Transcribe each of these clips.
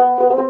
ঠিক আছে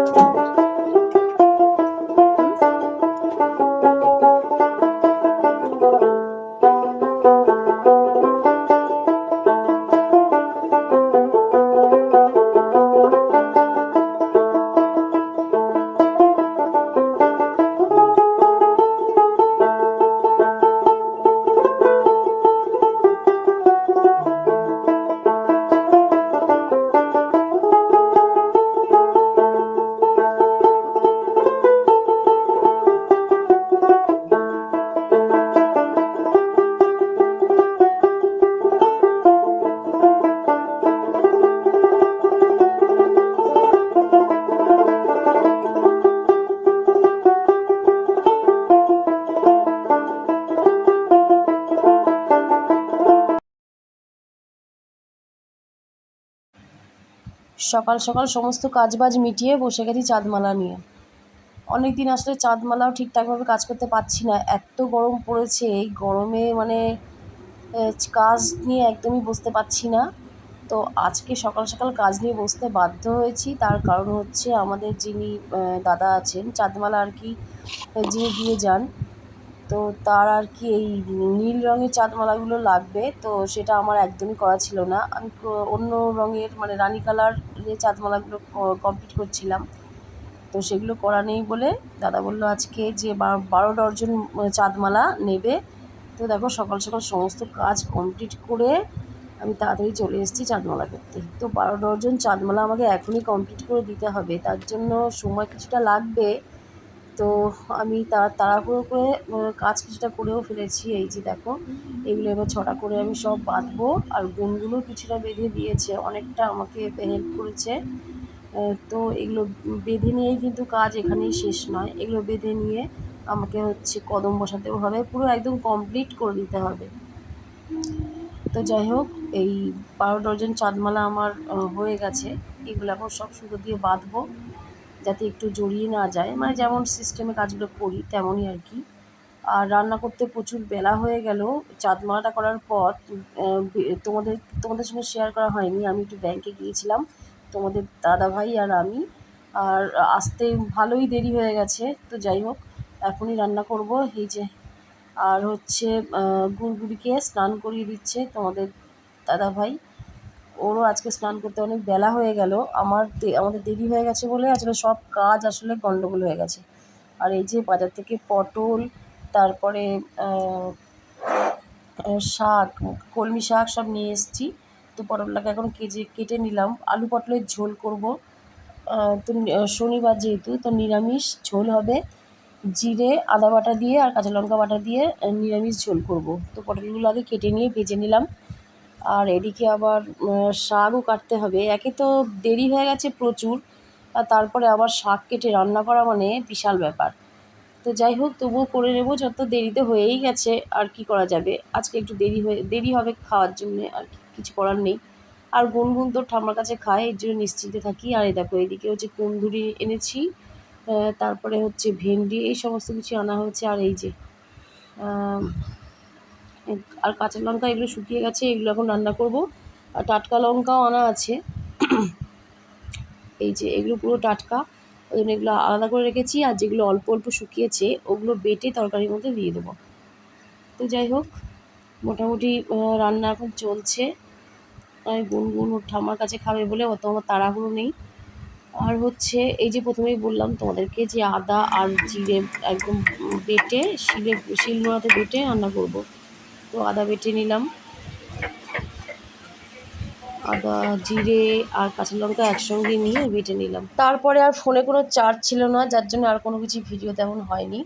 সকাল সকাল সমস্ত কাজবাজ মিটিয়ে বসে গেছি চাঁদমালা নিয়ে। অনেক দিন আসলে চাঁদমালাও ঠিকঠাকভাবে কাজ করতে পারছি না। এত গরম পড়েছে, এই গরমে মানে কাজ নিয়ে একদমই বসতে পারছি না। তো আজকে সকাল সকাল কাজ নিয়ে বসতে বাধ্য হয়েছি। তার কারণ হচ্ছে আমাদের যিনি দাদা আছেন, চাঁদমালা আর কি, যিনি দিয়ে যান তো তার আর কি এই নীল রঙের চাঁদমালাগুলো লাগবে, তো সেটা আমার একদমই করা ছিল না। আমি অন্য রঙের মানে রানী কালার যে চাঁদমালাগুলো কমপ্লিট করছিলাম। তো সেগুলো করা নেই বলে দাদা বলল আজকে যে বারো ডর্জন চাঁদমালা নেবে। তো দেখো সকাল সকাল সমস্ত কাজ কমপ্লিট করে আমি তাড়াতাড়ি চলে এসেছি চাঁদমালা করতে। তো বারো ডর্জন চাঁদমালা আমাকে এখনই কমপ্লিট করে দিতে হবে। তার জন্য সময় কিছুটা লাগবে। তো আমি তার তাড়াহুড়ো করে কাজ কিছুটা করেও ফেলেছি। এই যে দেখো, এগুলো এবার ছটা করে আমি সব বাঁধবো আর গুনগুলো কিছুটা বেঁধে দিয়েছে। অনেকটা আমাকে হেল্প করেছে। তো এগুলো বেঁধে নিয়েই কিন্তু কাজ এখানেই শেষ নয়। এগুলো বেঁধে নিয়ে আমাকে হচ্ছে কদম বসাতেও হবে। পুরো একদম কমপ্লিট করে দিতে হবে। তো যাই হোক, এই বারো ডজন চাঁদমালা আমার হয়ে গেছে। এগুলো এখন সব সুতো দিয়ে বাঁধবো। যাতে একটু জড়িয়ে না যায়। মানে যেমন সিস্টেমে কাজগুলো করি, তেমনই আর কি। আর রান্না করতে প্রচুর বেলা হয়ে গেল। চাঁদমালাটা করার পর তোমাদের তোমাদের সঙ্গে শেয়ার করা হয়নি। আমি একটু ব্যাংকে গিয়েছিলাম। তোমাদের দাদা ভাই আর আমি। আর আসতে ভালোই দেরি হয়ে গেছে। তো যাই হোক, এখনই রান্না করব। এই যে, আর হচ্ছে গুড়গুড়িকে স্নান করিয়ে দিচ্ছে তোমাদের দাদা ভাই ওরও আজকে স্নান করতে অনেক বেলা হয়ে গেল। আমার আমাদের দেরি হয়ে গেছে বলে আসলে সব কাজ আসলে গন্ডগোল হয়ে গেছে। আর এই যে বাজার থেকে পটল, তারপরে শাক, কলমি শাক সব নিয়ে এসেছি। তো পটলটাকে এখন কেজে, কেটে নিলাম। আলু পটলের ঝোল করব। তো শনিবার যেহেতু, তো নিরামিষ ঝোল হবে। জিরে, আদা বাটা দিয়ে আর কাঁচা লঙ্কা বাটা দিয়ে নিরামিষ ঝোল করব। তো পটলগুলো আগে কেটে নিয়ে ভেজে নিলাম। আর এদিকে আবার শাকও কাটতে হবে। একে তো দেরি হয়ে গেছে প্রচুর, আর তারপরে আবার শাক কেটে রান্না করা মানে বিশাল ব্যাপার। তো যাই হোক, তবুও করে নেব যত দেরিতে হয়েই গেছে, আর কি করা যাবে। আজকে একটু দেরি হয়ে, দেরি হবে খাওয়ার জন্যে, আর কিছু করার নেই। আর গুনগুন তো ঠাম্মার কাছে খায়, এর জন্য নিশ্চিন্তে থাকি। আর এ দেখো, এদিকে হচ্ছে কুন্দুরি এনেছি তারপরে হচ্ছে ভেন্ডি, এই সমস্ত কিছু আনা হয়েছে। আর এই যে আর কাঁচা লঙ্কা এগুলো শুকিয়ে গেছে, এগুলো এখন রান্না করব। আর টাটকা লঙ্কাও আনা আছে। এই যে এগুলো পুরো টাটকা, ওই জন্য এগুলো আলাদা করে রেখেছি, আর যেগুলো অল্প অল্প শুকিয়েছে, ওগুলো বেটে তরকারির মধ্যে দিয়ে দেবো। তো যাই হোক, মোটামুটি রান্না এখন চলছে। আমি গুনগুন ওর ঠাম্মার কাছে খাবে বলে অত আমার তাড়াহুড়ো নেই। আর হচ্ছে, এই যে প্রথমেই বললাম তোমাদেরকে যে আদা আর জিরে একদম বেটে, শিলে, শিলনোড়াতে বেটে রান্না করব। তো আদা বেটে নিলাম। আদা, জিরে আর কাঁচা লঙ্কা একসঙ্গে নিয়ে বেটে নিলাম। তারপরে আর ফোনে কোনো চার্জ ছিল না, যার জন্য আর কোনো কিছু ভিডিও তেমন হয়নি।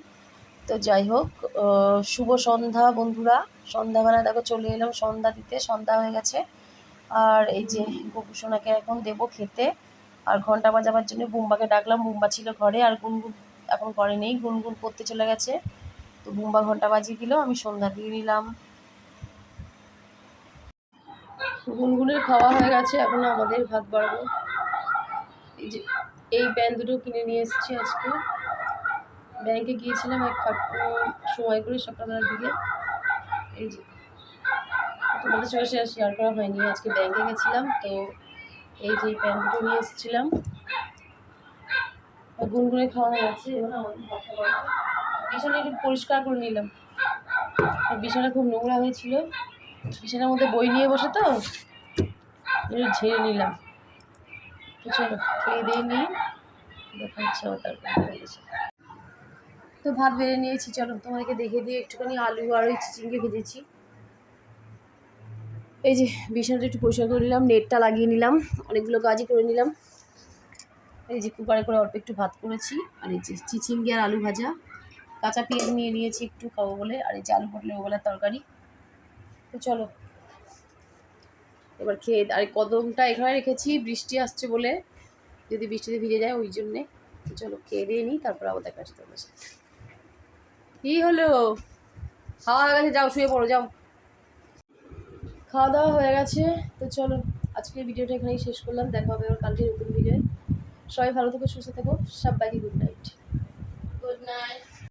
তো যাই হোক শুভ সন্ধ্যা বন্ধুরা। সন্ধ্যাবেলা দেখো চলে এলাম সন্ধ্যা দিতে, সন্ধ্যা হয়ে গেছে। আর এই যে গোপুসোনাকে এখন দেবো খেতে। আর ঘণ্টা বাজাবার জন্য বুম্বাকে ডাকলাম। বুম্বা ছিল ঘরে, আর গুনগুন এখন ঘরে নেই। গুনগুন করতে চলে গেছে। তো বুম্বা ঘণ্টা বাজিয়ে দিল, আমি সন্ধ্যা দিয়ে নিলাম। গুনগুনের খাওয়া হয়ে গেছে, এখন আমাদের ভাত বাড়বো। এই যে, এই প্যান দুটো কিনে নিয়ে এসেছি আজকে। ব্যাংকে গিয়েছিলাম, এক সময় করে সকালবেলার দিকে। এই যে, তোমাদের সঙ্গে শেয়ার শেয়ার করা হয়নি, আজকে ব্যাংকে গেছিলাম, তো এই যে প্যান দুটো নিয়ে এসেছিলাম। গুনগুনে খাওয়া হয়ে গেছে, এবার আমাদের। বিছানা একটু পরিষ্কার করে নিলাম। বিছানা খুব নোংরা হয়েছিল। বিছানার মধ্যে বই নিয়ে বসে তো ঝেড়ে নিলাম। তো চলো, খেয়ে দিয়ে গেছে। তো ভাত বেড়ে নিয়েছি, চলো তোমাদেরকে দেখে দিয়ে একটুখানি আলু আর ওই চিচিঙ্গে ভেজেছি। এই যে বিছানাটা একটু পরিষ্কার করে নিলাম, নেটটা লাগিয়ে নিলাম, অনেকগুলো কাজই করে নিলাম। এই যে কুকারে করে অল্প একটু ভাত করেছি, আর এই যে চিচিঙ্গে আর আলু ভাজা। কাঁচা পেঁয়াজ নিয়ে নিয়েছি একটু, খাব বলে, আর এই যে আলু পটলে ওগুলো তরকারি। তো চলো। এবার খেয়ে আর কদমটা এখানে রেখেছি, বৃষ্টি আসছে বলে। যদি বৃষ্টিতে ভিজে যায় ওই জন্যে। চলো খেয়ে দিয়ে নিই, তারপর আবার দেখা আসতে তোমার সাথে। কী হলো? খাওয়া হয়ে গেছে, যাও, শুয়ে পড়ো, যাও। খাওয়া দাওয়া হয়ে গেছে, তো চলো আজকের ভিডিওটা এখানেই শেষ করলাম। দেখা হবে আবার কালকে নতুন ভিডিও সবাই ভালো থেকো, সুস্থ থেকো, সবাইকে গুড নাইট গুড নাইট